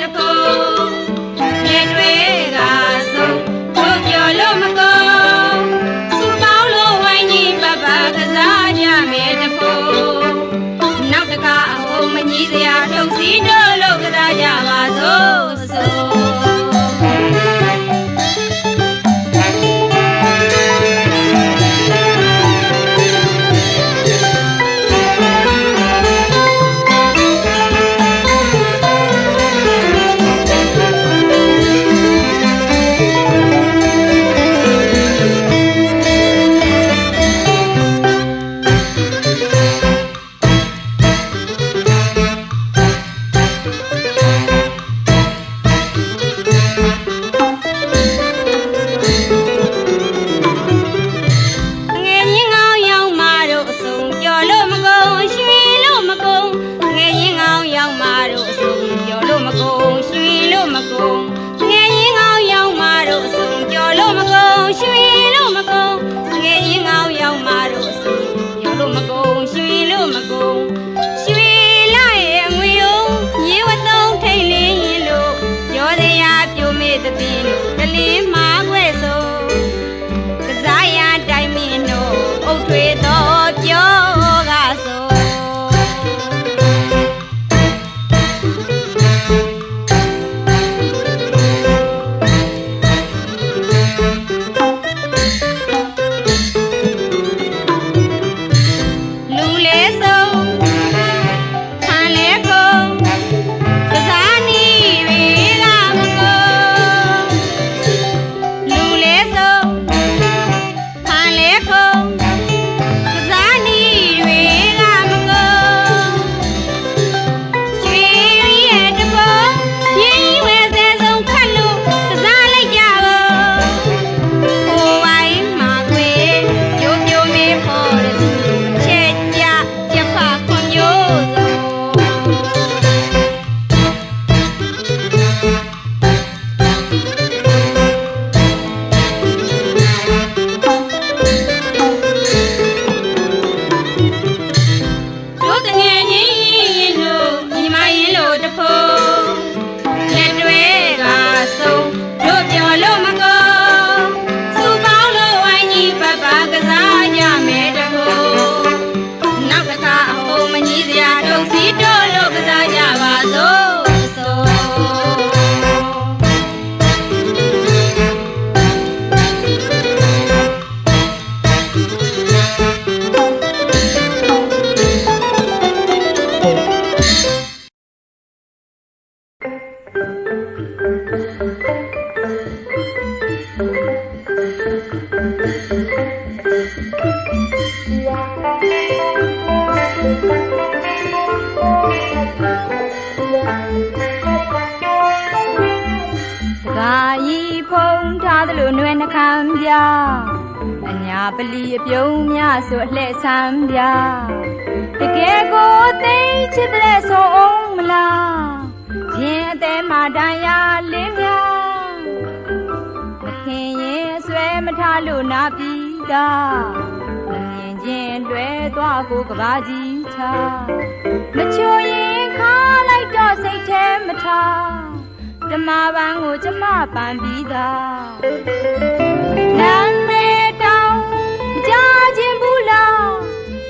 जगतो တဖို့လက်တွေကဆုံးတို့ပြောလို့ ထားသလိုနွယ်နှခံပြအညာပလီအပြုံးများဆိုအလှဲ့ဆန်းပြတကယ်ကိုသိချစ်တဲ့ဆိုအောင်မလားရင်အသေးမှတန်ရာလေးများမခင်ရင်ဆွဲမထားလို့နာပြီးတာမမြင်ချင်းတွဲသွားကိုကဘာကြီးချမချိုရင်ခါလိုက်တော့စိတ်แท้မထား ဓမ္မပန်းကိုကျမပန်ပြီးသားလမ်းမေတောင်မကြခြင်းဘူးလား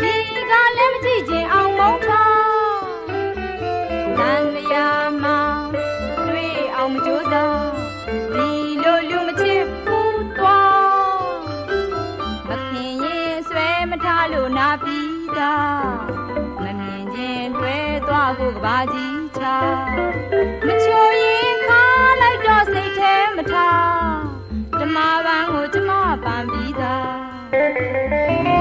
ဒီကလည်းမကြည့်ခြင်းအောင်မုန်းထားလမ်းမယာမောင်တွေ့အောင်မကြိုးစားဒီလိုလူမချစ်ဘူးသွားမခင်ရင်ဆွဲမထားလို့နာပြီးသားမမြင်ခြင်းတွဲသွားကိုကဘာကြီးချမချိုရင်ခါလိုက်တော့စိတ် ထဲမထားဓမ္မပန်းကိုကျမပန်ပြီးသား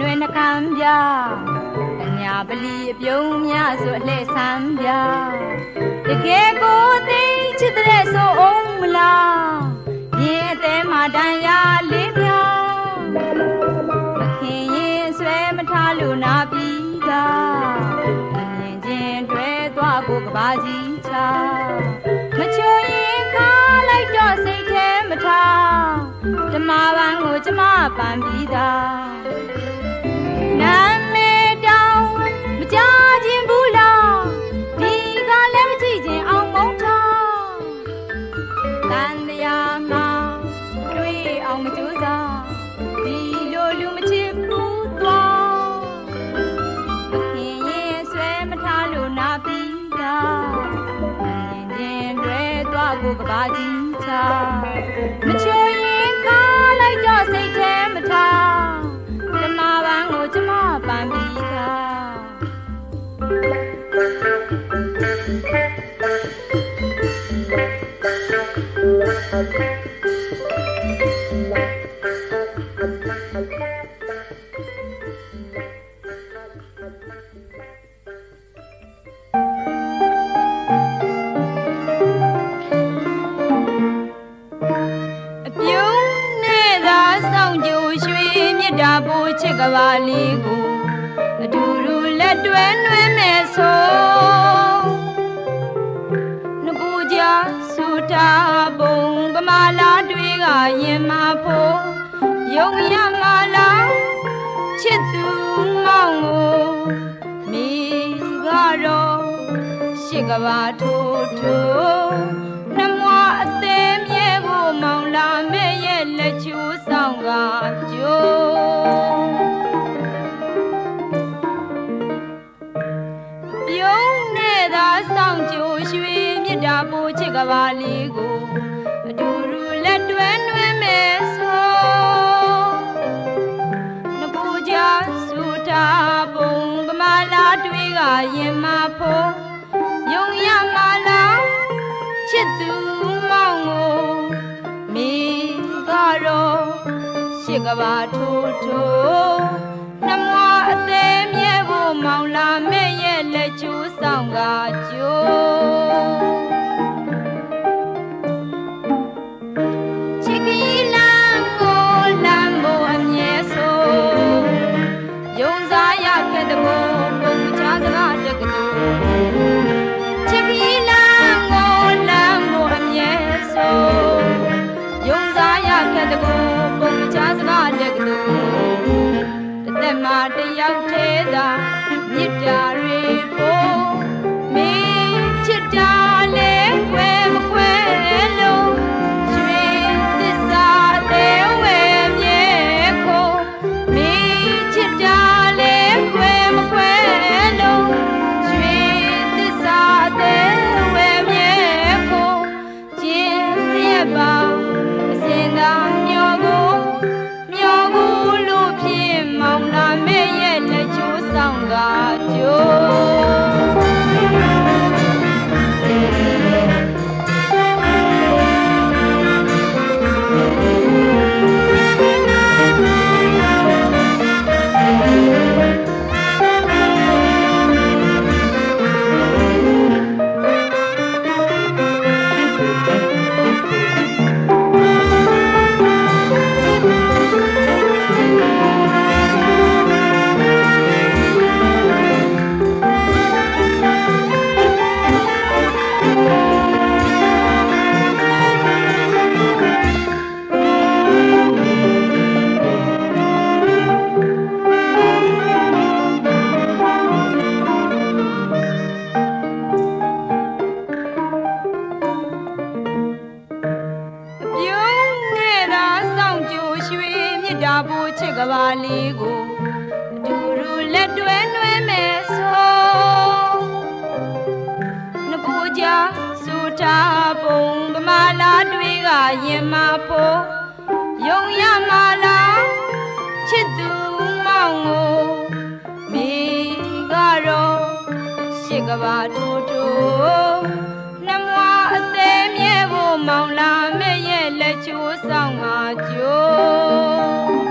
နွယ်နှကံပြအညာပလီအပြုံးများဆိုအလှဲ့ဆန်းပြတကယ်ကိုသိချစ်တဲ့ဆိုအောင်မလားရင်အသေးမှတန်ရာလေးများမခင်ရင်မထားလို့နာပြီးတာမမြင်ချင်းတွဲသွားကိုကဘာကြီးချမချိုရင်ခါလိုက်တော့စိတ်ထဲမထားဓမ္မပန်းကိုကျမပန်ပြီးသား ချစ်ကဘာလေးကိုအတူတူလက်တွဲနှွဲမဲ့ဆို ရင်မဖို့ယုံရမလားချစ်သူမောင်ကိုမိကတော့ရှိကဘာထိုးထိုးနှမွားအသေးမြဲဖို့မောင်လာမဲ့ရဲ့လက်ချိုးဆောင်ကကြိုးပြုံးနဲ့သာစောင့်ကြိုရွှေမြစ်တာပိုးချစ်ကဘာလေးကို တွေကရင်မဖို့ယုံရမလားချစ်သူမောင်ကိုမိကတော့ရှိကဘာထိုးထိုးနှမွားအသေးမြဲဖို့မောင်လာမဲ့ရဲ့လက်ချိုးဆောင်ကကြိုးချစ်ကီလမ်းကိုလမ်းဖို့အမြဲဆိုယုံစားရခဲ့တဲ့ဘုံပုံချ စကားတက်ကတူချစ်ကီလမ်းကိုလမ်းဖို့အမြဲဆိုယုံစားရခဲ့တဲ့ဘုံပုံချစကားတက်ကတူတစ်သက်မှာတစ်ယောက်သေးသာမြစ်တာတွေပို့ ဘာလေးကိုအတူတူလက်တွဲနှွဲမဲ့ဆိုနပူကြစူတာပုံပမာလာတွေကရင်မဖို့ယုံရမလားချစ်သူမောင်ကိုမိကတော့ရှိကဘာထိုးထိုးနှမွားအသေးမြဲဖို့မောင်လာမဲ့ရဲ့လက်ချိုးဆောင်ကကြိုး